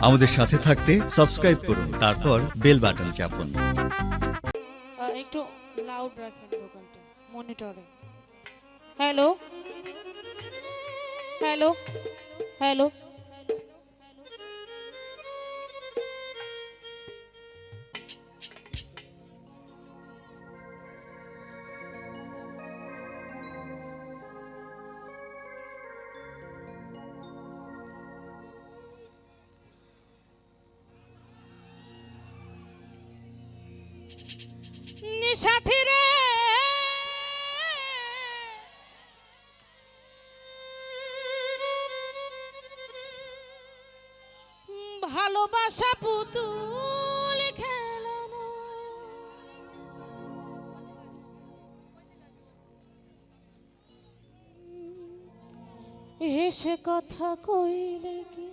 আমাদের সাথে থাকতে সাবস্ক্রাইব করুন, তারপর বেল বাটন চাপুন। একটু লাউড রাখেন দোকানটা মনিটরে হ্যালো হ্যালো হ্যালো সাথী রে। ভালোবাসা পুতুল খেলানো হেসে কথা কইলে কি?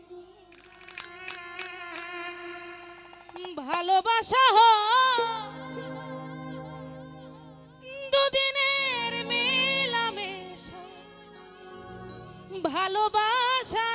ভালোবাসা হয়। ভালোবাসা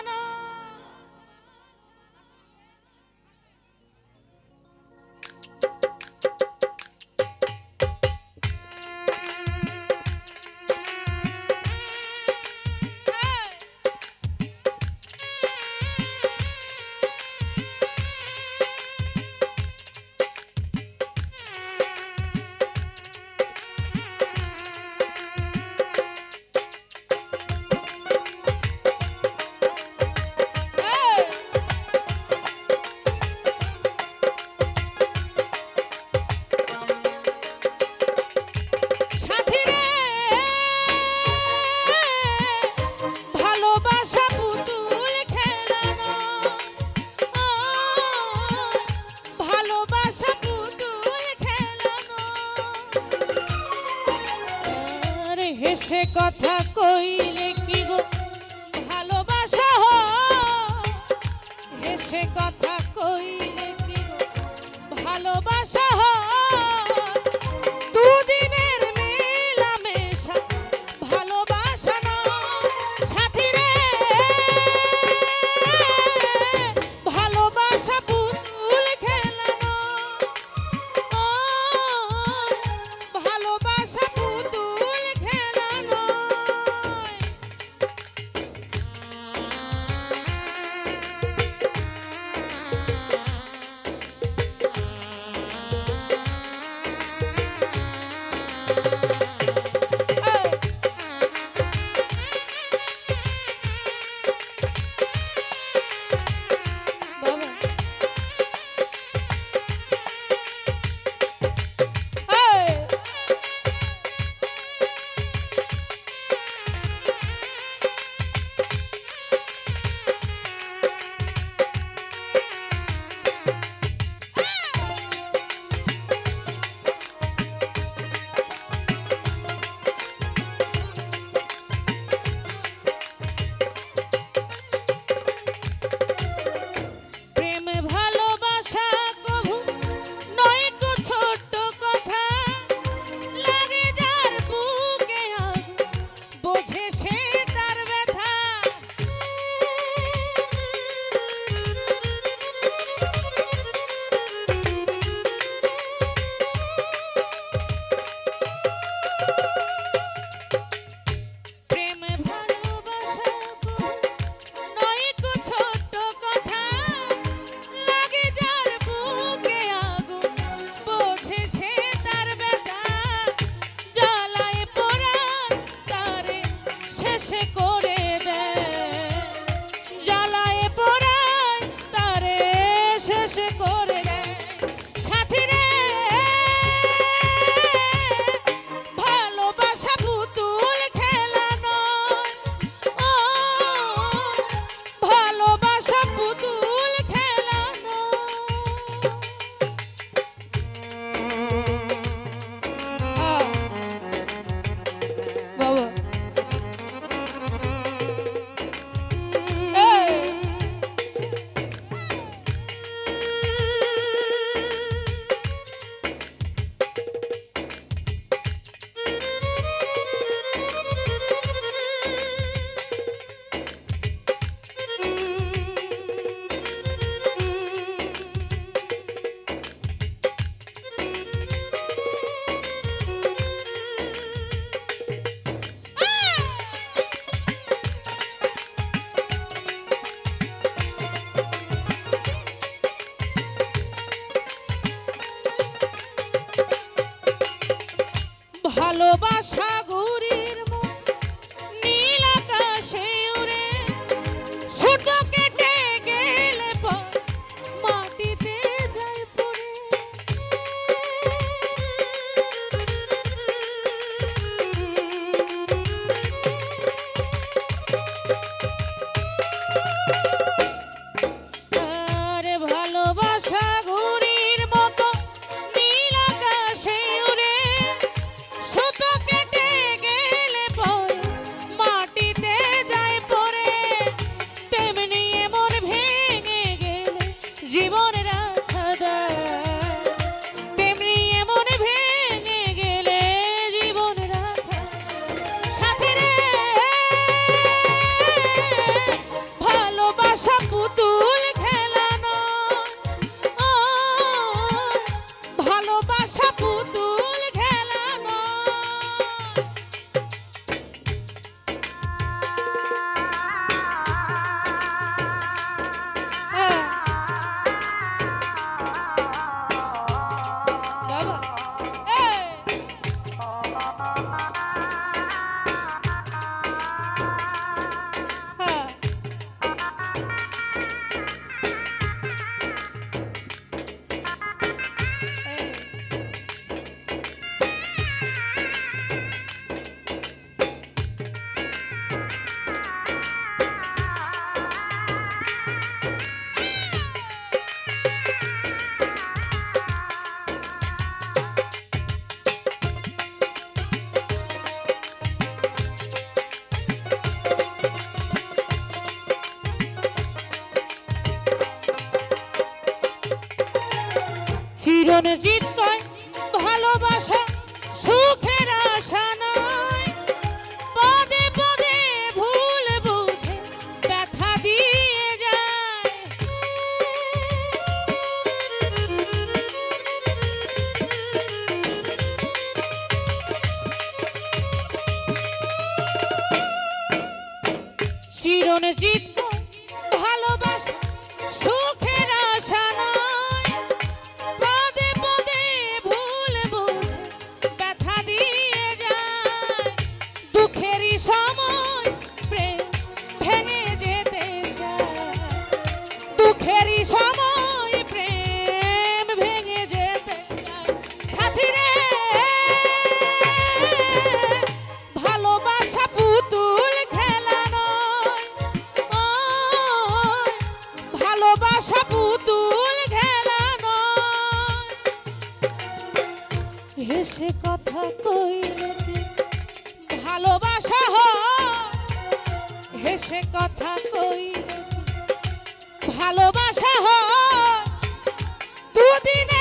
সে কথা কইলে কি ভালোবাসা corre. 纸巾 হেসে কথা কইলে ভালোবাসা হ হেসে কথা কইলে ভালোবাসা হ দুদিনে